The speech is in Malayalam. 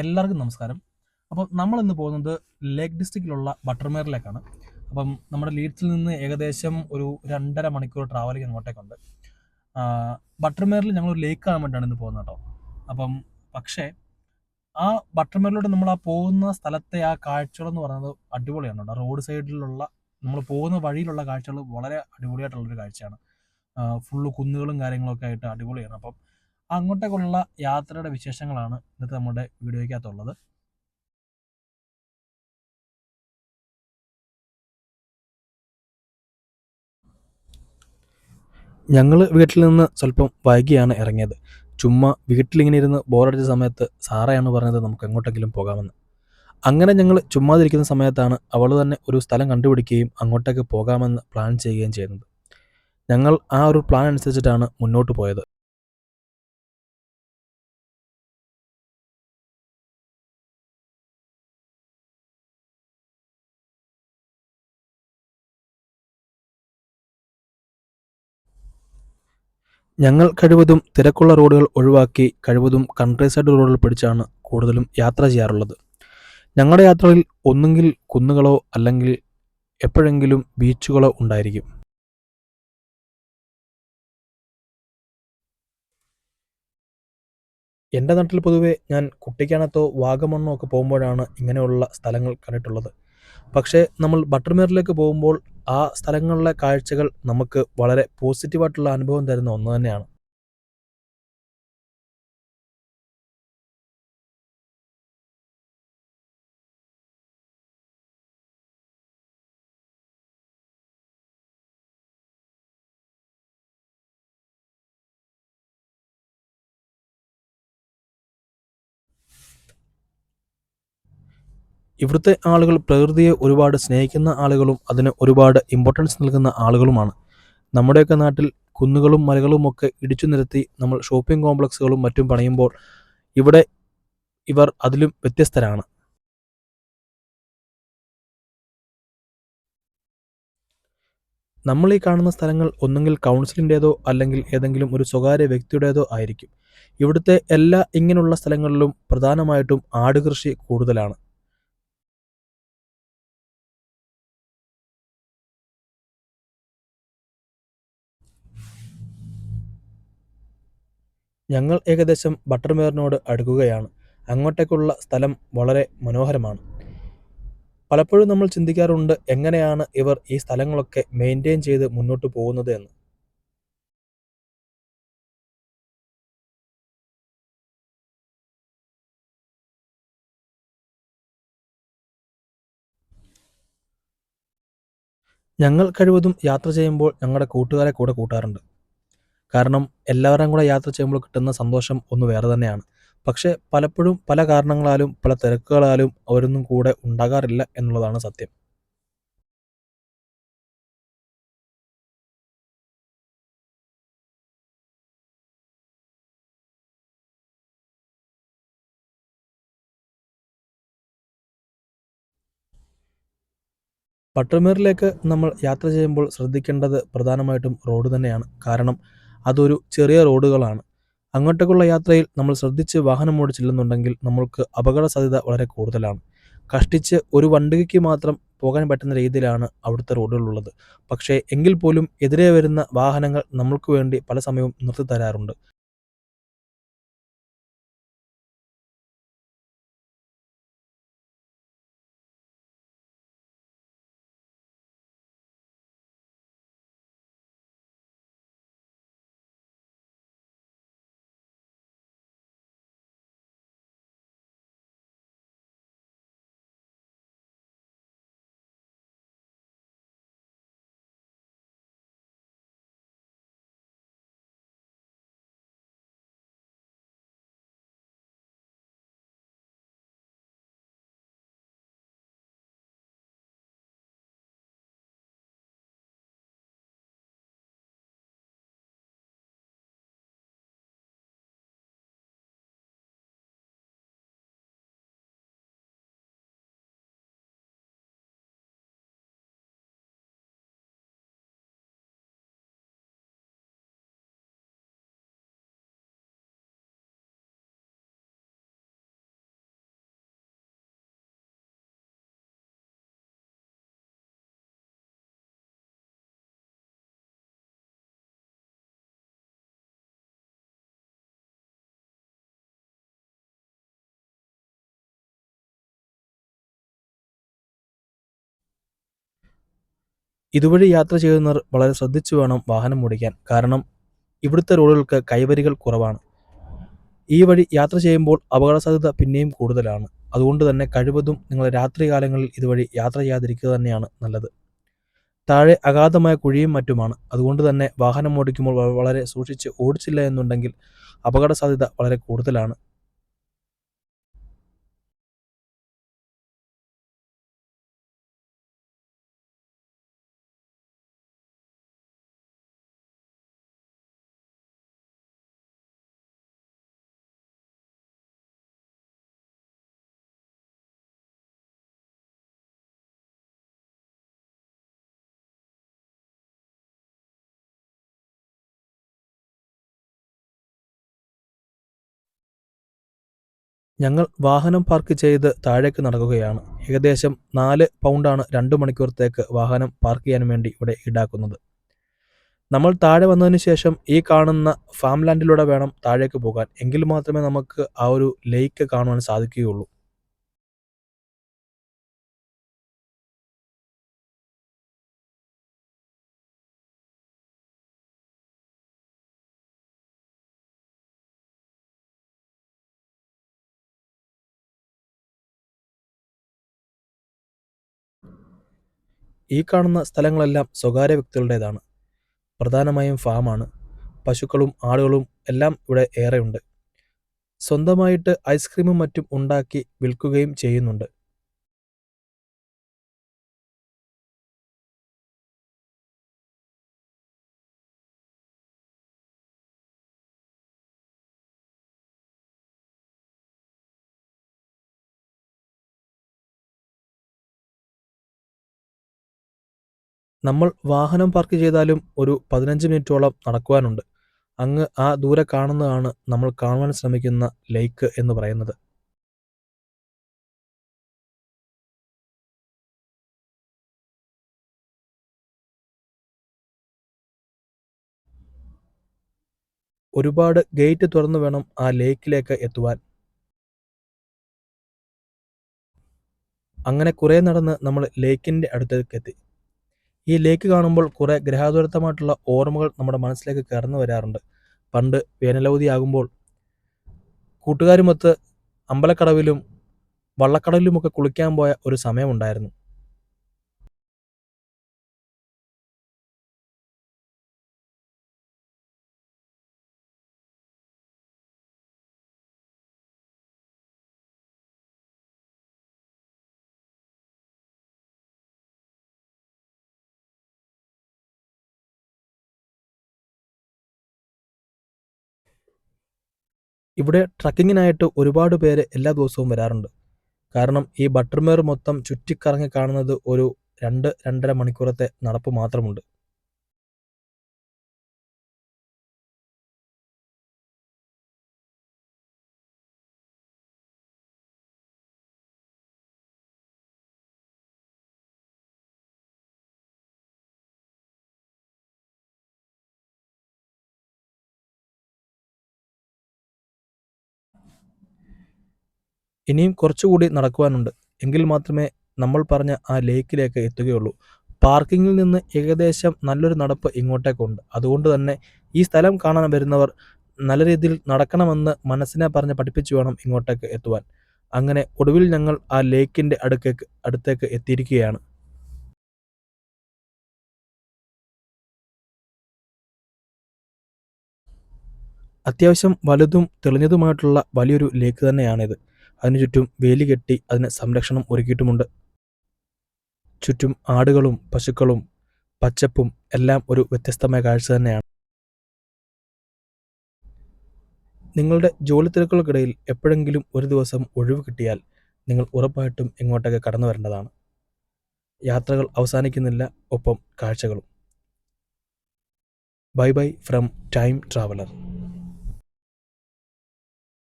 എല്ലാവർക്കും നമസ്കാരം. അപ്പം നമ്മൾ ഇന്ന് പോകുന്നത് ലേക്ക് ഡിസ്ട്രിക്റ്റിലുള്ള ബട്ടർമേറിലേക്കാണ് അപ്പം നമ്മുടെ ലീഡ്സിൽ നിന്ന് ഏകദേശം ഒരു രണ്ടര മണിക്കൂർ ട്രാവലിംഗ് അങ്ങോട്ടേക്കുണ്ട് ബട്ടർമേറിൽ ഞങ്ങൾ ഒരു ലേക്ക് കാണാൻ വേണ്ടിയാണ് ഇന്ന് പോകുന്നത് കേട്ടോ. അപ്പം പക്ഷേ ആ ബട്ടർമേറിലൂടെ നമ്മൾ ആ പോകുന്ന സ്ഥലത്തെ ആ കാഴ്ചകൾ എന്ന് പറയുന്നത് അടിപൊളിയാണ് കേട്ടോ. റോഡ് സൈഡിലുള്ള നമ്മൾ പോകുന്ന വഴിയിലുള്ള കാഴ്ചകൾ വളരെ അടിപൊളിയായിട്ടുള്ളൊരു കാഴ്ചയാണ്. ഫുള്ള് കുന്നുകളും കാര്യങ്ങളൊക്കെ ആയിട്ട് അടിപൊളിയാണ്. അപ്പം അങ്ങോട്ടേക്കുള്ള യാത്രയുടെ വിശേഷങ്ങളാണ് ഇന്നത്തെ നമ്മുടെ വീഡിയോയ്ക്കകത്തുള്ളത്. ഞങ്ങൾ വീട്ടിൽ നിന്ന് സ്വല്പം വൈകിയാണ് ഇറങ്ങിയത്. ചുമ്മാ വീട്ടിലിങ്ങനെ ഇരുന്ന് ബോറടിച്ച സമയത്ത് സാറയാണ് പറഞ്ഞത് നമുക്ക് എങ്ങോട്ടെങ്കിലും പോകാമെന്ന്. അങ്ങനെ ഞങ്ങൾ ചുമ്മാതിരിക്കുന്ന സമയത്താണ് അവൾ തന്നെ ഒരു സ്ഥലം കണ്ടുപിടിക്കുകയും അങ്ങോട്ടേക്ക് പോകാമെന്ന് പ്ലാൻ ചെയ്യുകയും ചെയ്യുന്നത്. ഞങ്ങൾ ആ ഒരു പ്ലാൻ അനുസരിച്ചിട്ടാണ് മുന്നോട്ട് പോയത്. ഞങ്ങൾ കഴിവതും തിരക്കുള്ള റോഡുകൾ ഒഴിവാക്കി കഴിവതും കൺട്രി സൈഡ് റോഡുകൾ പിടിച്ചാണ് കൂടുതലും യാത്ര ചെയ്യാറുള്ളത്. ഞങ്ങളുടെ യാത്രയിൽ ഒന്നുകിൽ കുന്നുകളോ അല്ലെങ്കിൽ എപ്പോഴെങ്കിലും ബീച്ചുകളോ ഉണ്ടായിരിക്കും. എന്റെ നാട്ടിൽ പൊതുവെ ഞാൻ കുട്ടിക്കാനത്തോ വാഗമണ്ണോ ഒക്കെ പോകുമ്പോഴാണ് ഇങ്ങനെയുള്ള സ്ഥലങ്ങൾ കണ്ടിട്ടുള്ളത്. പക്ഷേ നമ്മൾ ബട്ടർമേറിലേക്ക് പോകുമ്പോൾ ആ സ്ഥലങ്ങളിലെ കാഴ്ചകൾ നമുക്ക് വളരെ പോസിറ്റീവായിട്ടുള്ള അനുഭവം തരുന്ന ഒന്ന് തന്നെയാണ്. ഇവിടുത്തെ ആളുകൾ പ്രകൃതിയെ ഒരുപാട് സ്നേഹിക്കുന്ന ആളുകളും അതിന് ഒരുപാട് ഇമ്പോർട്ടൻസ് നൽകുന്ന ആളുകളുമാണ്. നമ്മുടെയൊക്കെ നാട്ടിൽ കുന്നുകളും മലകളും ഒക്കെ ഇടിച്ചു നിരത്തി നമ്മൾ ഷോപ്പിംഗ് കോംപ്ലക്സുകളും മറ്റും പണിയുമ്പോൾ ഇവിടെ ഇവർ അതിലും വ്യത്യസ്തരാണ്. നമ്മൾ ഈ കാണുന്ന സ്ഥലങ്ങൾ ഒന്നുകിൽ കൗൺസിലിന്റേതോ അല്ലെങ്കിൽ ഏതെങ്കിലും ഒരു സ്വകാര്യ വ്യക്തിയുടേതോ ആയിരിക്കും. ഇവിടുത്തെ എല്ലാ ഇങ്ങനെയുള്ള സ്ഥലങ്ങളിലും പ്രധാനമായിട്ടും ആടുകൃഷി കൂടുതലാണ്. ഞങ്ങൾ ഏകദേശം ബട്ടർമേറിനോട് അടുക്കുകയാണ്. അങ്ങോട്ടേക്കുള്ള സ്ഥലം വളരെ മനോഹരമാണ്. പലപ്പോഴും നമ്മൾ ചിന്തിക്കാറുണ്ട് എങ്ങനെയാണ് ഇവർ ഈ സ്ഥലങ്ങളൊക്കെ മെയിന്റെയിൻ ചെയ്ത് മുന്നോട്ട് പോകുന്നത് എന്ന്. ഞങ്ങൾ കഴിവതും യാത്ര ചെയ്യുമ്പോൾ ഞങ്ങളുടെ കൂട്ടുകാരെ കൂടെ കൂട്ടാറുണ്ട്. കാരണം എല്ലാവരും കൂടെ യാത്ര ചെയ്യുമ്പോൾ കിട്ടുന്ന സന്തോഷം ഒന്ന് വേറെ തന്നെയാണ്. പക്ഷേ പലപ്പോഴും പല കാരണങ്ങളാലും പല തിരക്കുകളാലും അവരൊന്നും കൂടെ ഉണ്ടാകാറില്ല എന്നുള്ളതാണ് സത്യം. ബട്ടർമേറിലേക്ക് നമ്മൾ യാത്ര ചെയ്യുമ്പോൾ ശ്രദ്ധിക്കേണ്ടത് പ്രധാനമായിട്ടും റോഡ് തന്നെയാണ്. കാരണം അതൊരു ചെറിയ റോഡുകളാണ്. അങ്ങോട്ടേക്കുള്ള യാത്രയിൽ നമ്മൾ ശ്രദ്ധിച്ച് വാഹനം ഓടിച്ചില്ലെന്നുണ്ടെങ്കിൽ നമ്മൾക്ക് അപകട സാധ്യത വളരെ കൂടുതലാണ്. കഷ്ടിച്ച് ഒരു വണ്ടിക്ക് മാത്രം പോകാൻ പറ്റുന്ന രീതിയിലാണ് അവിടുത്തെ റോഡുകളുള്ളത്. പക്ഷേ എങ്കിൽ പോലും എതിരെ വരുന്ന വാഹനങ്ങൾ നമ്മൾക്ക് വേണ്ടി പല സമയവും നിർത്തി തരാറുണ്ട് ഇതുവഴി യാത്ര ചെയ്യുന്നവർ വളരെ ശ്രദ്ധിച്ചു വേണം വാഹനം ഓടിക്കാൻ. കാരണം ഇവിടുത്തെ റോഡുകൾക്ക് കൈവരികൾ കുറവാണ്. ഈ വഴി യാത്ര ചെയ്യുമ്പോൾ അപകട സാധ്യത പിന്നെയും കൂടുതലാണ്. അതുകൊണ്ട് തന്നെ കഴിവതും നിങ്ങൾ രാത്രികാലങ്ങളിൽ ഇതുവഴി യാത്ര ചെയ്യാതിരിക്കുക തന്നെയാണ് നല്ലത്. താഴെ അഗാധമായ കുഴിയും മറ്റുമാണ്. അതുകൊണ്ട് തന്നെ വാഹനം ഓടിക്കുമ്പോൾ വളരെ സൂക്ഷിച്ച് ഓടിച്ചില്ല എന്നുണ്ടെങ്കിൽ അപകട സാധ്യത വളരെ കൂടുതലാണ്. ഞങ്ങൾ വാഹനം പാർക്ക് ചെയ്ത് താഴേക്ക് നടക്കുകയാണ്. ഏകദേശം നാല് പൗണ്ടാണ് രണ്ട് മണിക്കൂറത്തേക്ക് വാഹനം പാർക്ക് ചെയ്യാൻ വേണ്ടി ഇവിടെ ഈടാക്കുന്നത്. നമ്മൾ താഴെ വന്നതിന് ശേഷം ഈ കാണുന്ന ഫാം ലാൻഡിലൂടെ വേണം താഴേക്ക് പോകാൻ. എങ്കിൽ മാത്രമേ നമുക്ക് ആ ഒരു ലേക്ക് കാണുവാൻ സാധിക്കുകയുള്ളൂ. ഈ കാണുന്ന സ്ഥലങ്ങളെല്ലാം സ്വകാര്യ വ്യക്തികളുടേതാണ്. പ്രധാനമായും ഫാമാണ്. പശുക്കളും ആടുകളും എല്ലാം ഇവിടെ ഏറെയുണ്ട്. സ്വന്തമായിട്ട് ഐസ്ക്രീമും മറ്റും ഉണ്ടാക്കി വിൽക്കുകയും ചെയ്യുന്നുണ്ട്. നമ്മൾ വാഹനം പാർക്ക് ചെയ്താലും ഒരു പതിനഞ്ച് മിനിറ്റോളം നടക്കുവാനുണ്ട്. അങ്ങ് ആ ദൂരെ കാണുന്നതാണ് നമ്മൾ കാണുവാൻ ശ്രമിക്കുന്ന ലേക്ക് എന്ന് പറയുന്നത്. ഒരുപാട് ഗേറ്റ് തുറന്നു വേണം ആ ലേക്കിലേക്ക് എത്തുവാൻ. അങ്ങനെ കുറേ നടന്ന് നമ്മൾ ലേക്കിന്റെ അടുത്തേക്ക് എത്തി. ഈ ലേക്ക് കാണുമ്പോൾ കുറേ ഗ്രഹാതുരത്വമായിട്ടുള്ള ഓർമ്മകൾ നമ്മുടെ മനസ്സിലേക്ക് കടന്നു വരാറുണ്ട്. പണ്ട് വേനലവധിയാകുമ്പോൾ കൂട്ടുകാരുമൊത്ത് അമ്പലക്കടവിലും വള്ളക്കടവിലുമൊക്കെ കുളിക്കാൻ പോയ ഒരു സമയമുണ്ടായിരുന്നു ഇവിടെ ട്രക്കിങ്ങിനായിട്ട് ഒരുപാട് പേര് എല്ലാ ദിവസവും വരാറുണ്ട്. കാരണം ഈ ബട്ടർമേർ മൊത്തം ചുറ്റിക്കറങ്ങി കാണുന്നത് ഒരു രണ്ട് രണ്ടര മണിക്കൂറത്തെ നടപ്പ് മാത്രമുണ്ട്. ഇനിയും കുറച്ചുകൂടി നടക്കുവാനുണ്ട്. എങ്കിൽ മാത്രമേ നമ്മൾ പറഞ്ഞ ആ ലേക്കിലേക്ക് എത്തുകയുള്ളൂ. പാർക്കിങ്ങിൽ നിന്ന് ഏകദേശം നല്ലൊരു നടപ്പ് ഇങ്ങോട്ടേക്കുണ്ട് അതുകൊണ്ട് തന്നെ ഈ സ്ഥലം കാണാൻ വരുന്നവർ നല്ല രീതിയിൽ നടക്കണമെന്ന് മനസ്സിനെ പറഞ്ഞ് പഠിപ്പിച്ചു വേണം ഇങ്ങോട്ടേക്ക് എത്തുവാൻ. അങ്ങനെ ഒടുവിൽ ഞങ്ങൾ ആ ലേക്കിന്റെ അടുക്കേക്ക് അടുത്തേക്ക് എത്തിയിരിക്കുകയാണ്. അത്യാവശ്യം വലുതും തെളിഞ്ഞതുമായിട്ടുള്ള വലിയൊരു ലേക്ക് തന്നെയാണിത്. അതിനു ചുറ്റും വേലി കെട്ടി അതിന് സംരക്ഷണം ഒരുക്കിയിട്ടുമുണ്ട്. ചുറ്റും ആടുകളും പശുക്കളും പച്ചപ്പും എല്ലാം ഒരു വ്യത്യസ്തമായ കാഴ്ച തന്നെയാണ്. നിങ്ങളുടെ ജോലി തിരക്കുകൾക്കിടയിൽ എപ്പോഴെങ്കിലും ഒരു ദിവസം ഒഴിവ് കിട്ടിയാൽ നിങ്ങൾ ഉറപ്പായിട്ടും എങ്ങോട്ടൊക്കെ കടന്നു വരേണ്ടതാണ്. യാത്രകൾ അവസാനിക്കുന്നില്ല ഒപ്പം കാഴ്ചകളും. Bye bye from time traveller.